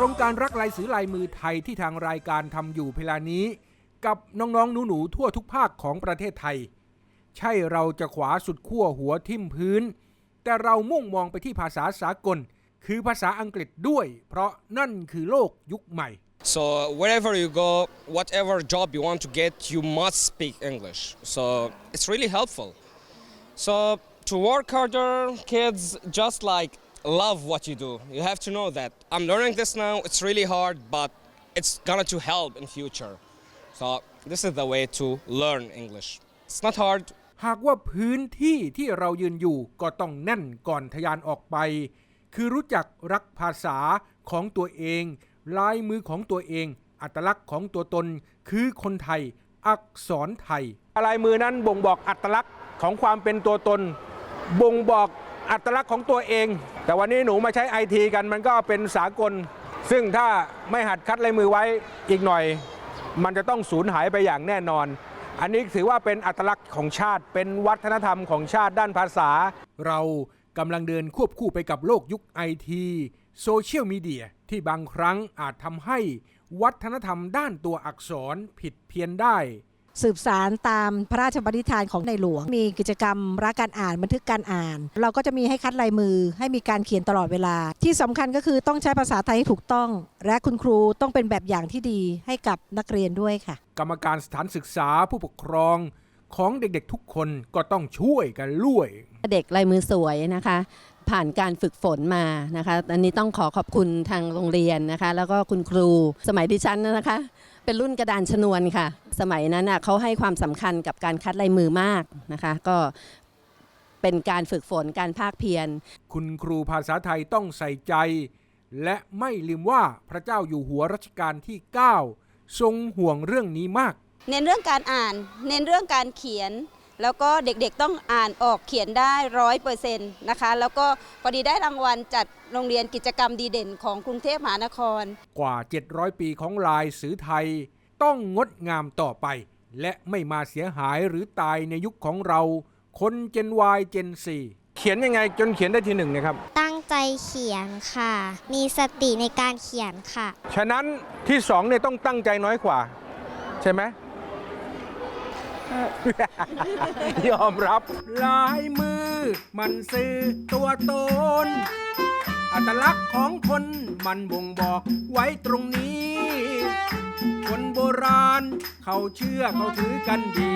ครงการรักลายสือลายมือไทยที่ทางรายการทำอยู่เวลานี้ กับน้องๆหนูๆทั่วทุกภาคของประเทศไทย ใช่เราจะขวาสุดขั้วหัวทิ่มพื้น แต่เรามุ่งมองไปที่ภาษาสากล คือภาษาอังกฤษด้วย เพราะนั่นคือโลกยุคใหม่ So wherever you go, whatever job you want to get, you must speak English. So it's really helpful. So to work harder, kids just like love what you do. You have to know that I'm learning this now. It's really hard, but it's gonna to help in future. So this is the way to learn English. It's not hard. หากว่าพื้นที่ที่เรายืนอยู่ก็ต้องแน่นก่อนทะยานออกไป คือรู้จักรักภาษาของตัวเอง ลายมือของตัวเอง อัตลักษณ์ของตัวตน คือคนไทย อักษรไทย ลายมือนั้นบ่งบอกอัตลักษณ์ของความเป็นตัวตน บ่งบอก อัตลักษณ์ของตัวเอง แต่วันนี้หนูมาใช้ไอทีกันมันก็เป็นสากล ซึ่งถ้าไม่หัดคัดลายมือไว้อีกหน่อย มันจะต้องสูญหายไปอย่างแน่นอน อันนี้ถือว่าเป็นอัตลักษณ์ของชาติ เป็นวัฒนธรรมของชาติด้านภาษา เรากำลังเดินควบคู่ไปกับโลกยุคไอทีโซเชียลมีเดียที่บางครั้งอาจทำให้วัฒนธรรมด้านตัวอักษรผิดเพี้ยนได้ สืบสารตามพระราชบัญญัติของในหลวง มีกิจกรรมรักการอ่านบันทึกการอ่าน เราก็จะมีให้คัดลายมือให้มีการเขียนตลอดเวลา ที่สำคัญก็คือต้องใช้ภาษาไทยให้ถูกต้อง และคุณครูต้องเป็นแบบอย่างที่ดีให้กับนักเรียนด้วยค่ะ กรรมการสถานศึกษาผู้ปกครองของเด็กๆทุกคนก็ต้องช่วยกันล่วย เด็กลายมือสวยนะคะ ผ่านการฝึกฝนมานะคะ อันนี้ต้องขอขอบคุณทางโรงเรียนนะคะ แล้วก็คุณครูสมัยดิฉันนะคะ เป็นรุ่นกระดานชนวนค่ะ สมัยนั้นน่ะเขาให้ความสำคัญกับการคัดลายมือมากนะคะ ก็เป็นการฝึกฝนการภาคเพียร คุณครูภาษาไทยต้องใส่ใจ และไม่ลืมว่าพระเจ้าอยู่หัวรัชกาลที่ 9 ทรงห่วงเรื่องนี้มาก เน้นเรื่องการอ่าน เน้นเรื่องการเขียน แล้วก็เด็กๆต้องอ่านออกเขียนได้ร้อยเปอร์เซ็นต์นะคะแล้วก็พอดีได้รางวัลจัดโรงเรียนกิจกรรมดีเด่นของกรุงเทพมหานคร กว่า 700 ปีของลายสือไทย ต้องงดงามต่อไป และไม่มาเสียหายหรือตายในยุคของเรา คนเจน Y เจน C เขียนยังไงจนเขียนได้ทีหนึ่งนะครับ ตั้งใจเขียนค่ะ มีสติในการเขียนค่ะ ฉะนั้นที่สองเนี่ยต้องตั้งใจน้อยกว่า ใช่ไหม ยอมรับลายมือ มันสื่อตัวตน อัตลักษณ์ของคนมันบ่งบอกไว้ตรงนี้ คนโบราณ เขาเชื่อเขาถือกันดี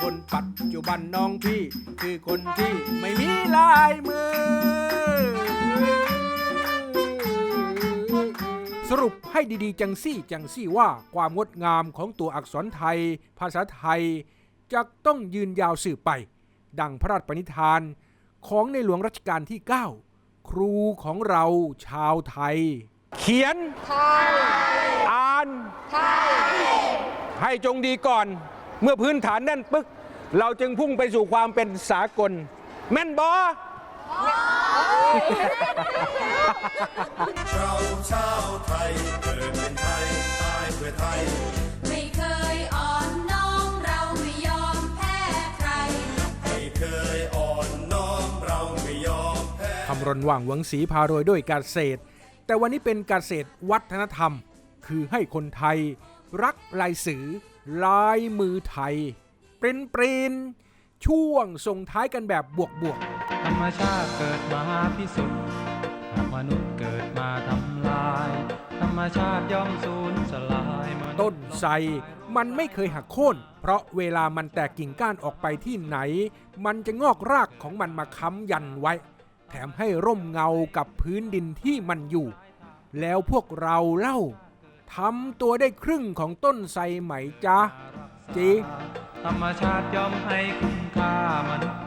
คนปัจจุบันน้องพี่ คือคนที่ไม่มีลายมือ สรุปให้ดีๆ จังซี่จังซี่ว่าความงดงามของตัวอักษรไทย ภาษาไทย จะต้องยืนยาวสืบไป ดังพระราชปณิธานของในหลวงรัชกาลที่ 9 ครูของเราชาวไทย เขียนอ่านให้จงดีก่อน เมื่อพื้นฐานแน่นปึ๊กเราจึงพุ่งไปสู่ความเป็นสากล แม่นบอเราชาวไทยเกิดเป็นไทยตายเพื่อไทยไม่เคยำรณว่างหวังสีพารวยด้วยการเกษตร แต่วันนี้เป็นการเกษตรวัฒนธรรม คือให้คนไทย รักลายสือ ลายมือไทยปรินปรินช่วงส่งท้ายกันแบบบวกบวกธรรมชาติเกิดมาพิสุทธิ์หากมนุษย์เกิดมาทำลาย ธรรมชาติย่อมสูญสลายมษย์ต้นไทรมันไม่เคยหักโค่น เพราะเวลามันแตกกิ่งก้านออกไปที่ไหน มันจะงอกรากของมันมาค้ำยันไว้แถ มให้ร่มเงากับพื้นดินที่มันอยู่ แล้วพวกเราเล่าทำตัวได้ครึ่งของต้นไทรไหมจ๊ะจีธรรมชาติยอมให้คุณค่ามนุษย์